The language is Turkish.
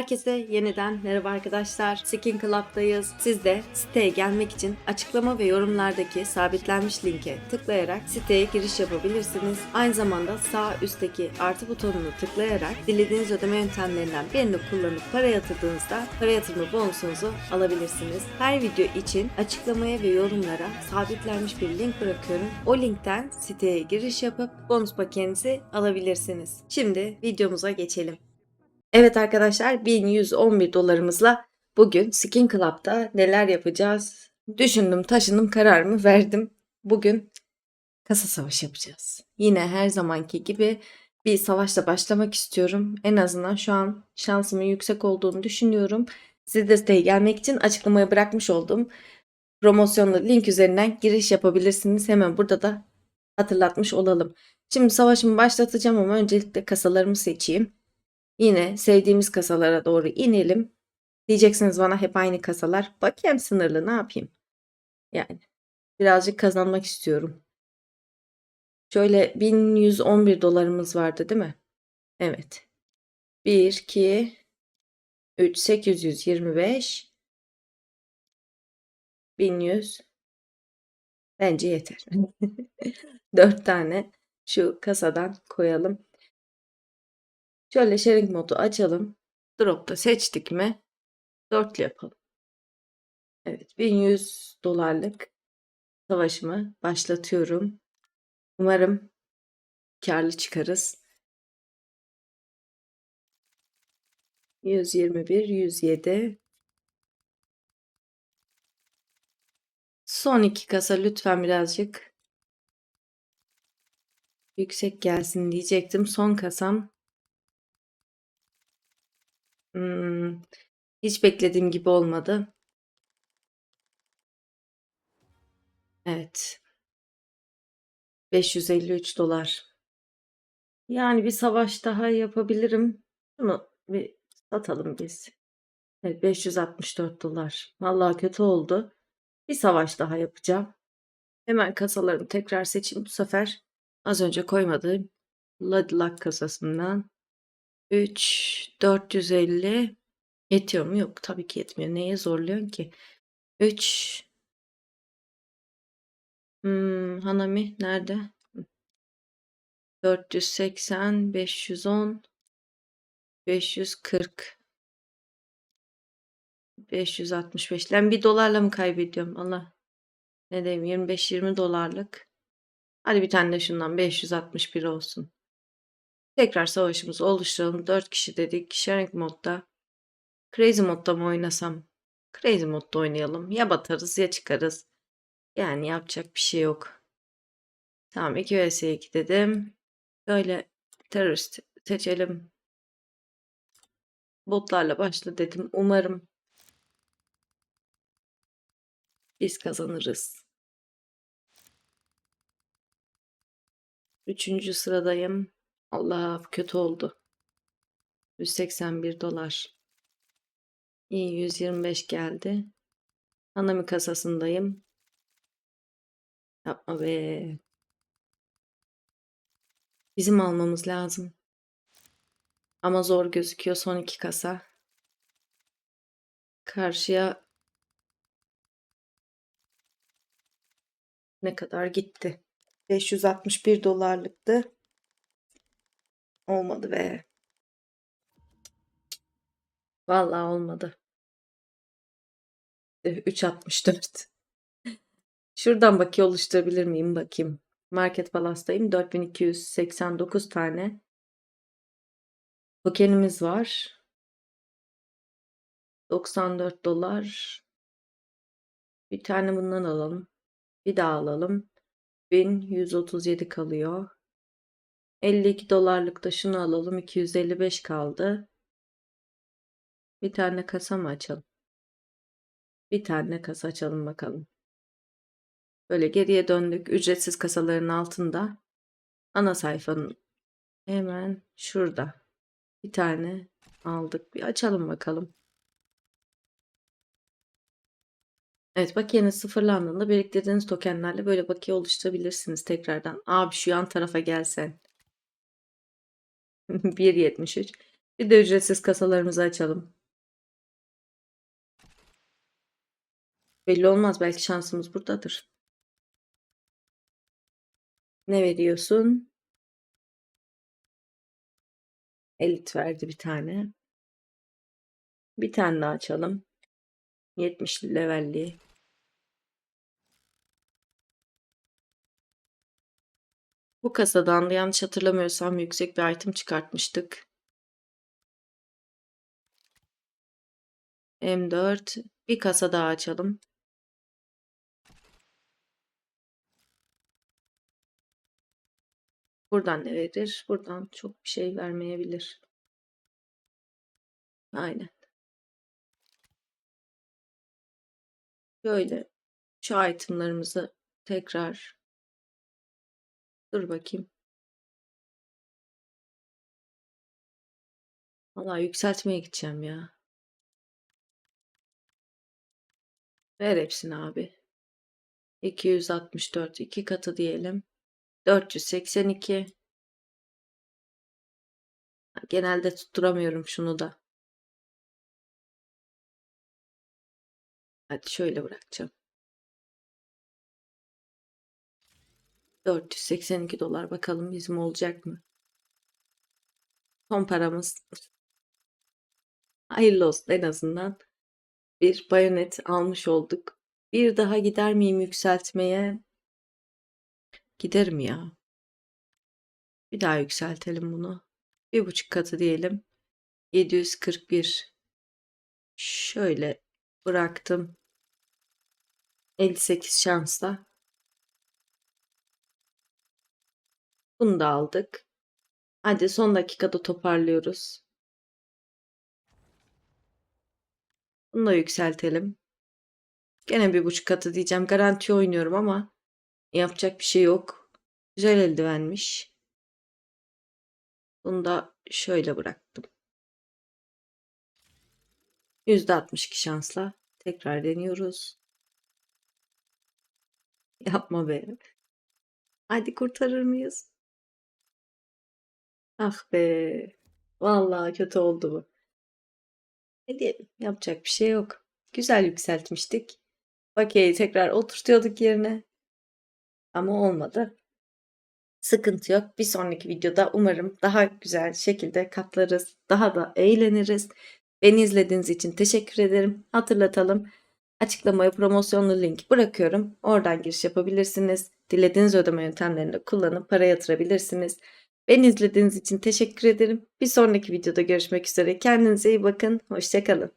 Herkese yeniden merhaba arkadaşlar. Skin Club'dayız. Siz de siteye gelmek için açıklama ve yorumlardaki sabitlenmiş linke tıklayarak siteye giriş yapabilirsiniz. Aynı zamanda sağ üstteki artı butonunu tıklayarak dilediğiniz ödeme yöntemlerinden birini kullanıp para yatırdığınızda para yatırma bonusunuzu alabilirsiniz. Her video için açıklamaya ve yorumlara sabitlenmiş bir link bırakıyorum. O linkten siteye giriş yapıp bonus paketinizi alabilirsiniz. Şimdi videomuza geçelim. Evet arkadaşlar 1111 dolarımızla bugün Skin Club'da neler yapacağız? Düşündüm, taşındım, kararımı verdim. Bugün kasa savaşı yapacağız. Yine her zamanki gibi bir savaşla başlamak istiyorum. En azından şu an şansımın yüksek olduğunu düşünüyorum. Siz de siteye gelmek için açıklamaya bırakmış olduğum promosyonlu link üzerinden giriş yapabilirsiniz. Hemen burada da hatırlatmış olalım. Şimdi savaşımı başlatacağım ama öncelikle kasalarımı seçeyim. Yine sevdiğimiz kasalara doğru inelim. Diyeceksiniz bana hep aynı kasalar. Bakayım sınırlı ne yapayım? Yani birazcık kazanmak istiyorum. Şöyle 1111 dolarımız vardı değil mi? Evet. 1, 2, 3, 825, 1100. Bence yeter. 4 tane şu kasadan koyalım. Şöyle sharing modu açalım. Drop'ta seçtik mi? Dörtlü yapalım. Evet 1100 dolarlık savaşımı başlatıyorum. Umarım karlı çıkarız. 121, 107. Son iki kasa lütfen birazcık yüksek gelsin diyecektim. Son kasam Hmm, hiç beklediğim gibi olmadı. Evet. 553 dolar. Yani bir savaş daha yapabilirim. Bunu bir satalım biz. Evet 564 dolar. Vallahi kötü oldu. Bir savaş daha yapacağım. Hemen kasalarımı tekrar seçeyim. Bu sefer az önce koymadığım Ladylak kasasından 3 450 yetiyor mu? Yok. Tabii ki yetmiyor. Neye zorluyorsun ki? 3 hmm, Hanami nerede? 480 510 540 565 lan bir dolarla mı kaybediyorum? Allah. Ne diyeyim? 25-20 dolarlık. Hadi bir tane de şundan 561 olsun Tekrar savaşımızı oluşturalım. 4 kişi dedik. Sharing modda. Crazy modda mı oynasam? Crazy modda oynayalım. Ya batarız ya çıkarız. Yani yapacak bir şey yok. Tamam 2 vs 2 dedim. Böyle terörist seçelim. Botlarla başla dedim. Umarım biz kazanırız. Üçüncü sıradayım. Allah kötü oldu. 181 dolar. İyi 125 geldi. Hanami kasasındayım. Yapma be. Bizim almamız lazım. Ama zor gözüküyor son iki kasa. Karşıya ne kadar gitti? 561 dolarlıktı. Olmadı be. Vallahi olmadı. 3.64. Şuradan bakiye oluşturabilir miyim? Bakayım. Market Palas'tayım. 4289 tane. Tokenimiz var. 94 dolar. Bir tane bundan alalım. Bir daha alalım. 1137 kalıyor. 52 dolarlık da şunu alalım. 255 kaldı. Bir tane kasa mı açalım? Bir tane kasa açalım bakalım. Böyle geriye döndük. Ücretsiz kasaların altında. Ana sayfanın hemen şurada. Bir tane aldık. Bir açalım bakalım. Evet bakiyeniz sıfırlandığında biriktirdiğiniz tokenlerle böyle bakiye oluşturabilirsiniz tekrardan. Abi şu yan tarafa gelsen. 1.73 Bir de ücretsiz kasalarımızı açalım. Belli olmaz belki şansımız buradadır. Ne veriyorsun? Elit verdi bir tane. Bir tane daha açalım. 70 levelli. Bu kasadan da yanlış hatırlamıyorsam yüksek bir item çıkartmıştık. M4. Bir kasa daha açalım. Buradan ne verir? Buradan çok bir şey vermeyebilir. Aynen. Şöyle şu itemlarımızı tekrar dur bakayım. Vallahi yükseltmeye gideceğim ya. Ver hepsini abi. 264 iki katı diyelim. 482 Genelde tutturamıyorum şunu da. Hadi şöyle bırakacağım. 482 dolar bakalım bizim olacak mı? Son paramız. Hayırlı olsun en azından. Bir bayonet almış olduk. Bir daha gider miyim yükseltmeye? Giderim ya. Bir daha yükseltelim bunu. Bir buçuk katı diyelim. 741. Şöyle bıraktım. 58 şansla. Bunu da aldık. Hadi son dakikada toparlıyoruz. Bunu da yükseltelim. Gene bir buçuk katı diyeceğim. Garanti oynuyorum ama yapacak bir şey yok. Güzel eldivenmiş. Bunu da şöyle bıraktım. %62 şansla tekrar deniyoruz. Yapma be. Hadi kurtarır mıyız? Ah be. Vallahi kötü oldu bu. Ne diyelim? Yapacak bir şey yok. Güzel yükseltmiştik. Bakiyeyi tekrar oturtuyorduk yerine. Ama olmadı. Sıkıntı yok. Bir sonraki videoda umarım daha güzel şekilde katlarız. Daha da eğleniriz. Beni izlediğiniz için teşekkür ederim. Hatırlatalım. Açıklamaya promosyonlu link bırakıyorum. Oradan giriş yapabilirsiniz. Dilediğiniz ödeme yöntemlerini kullanıp para yatırabilirsiniz. Beni izlediğiniz için teşekkür ederim. Bir sonraki videoda görüşmek üzere. Kendinize iyi bakın. Hoşçakalın.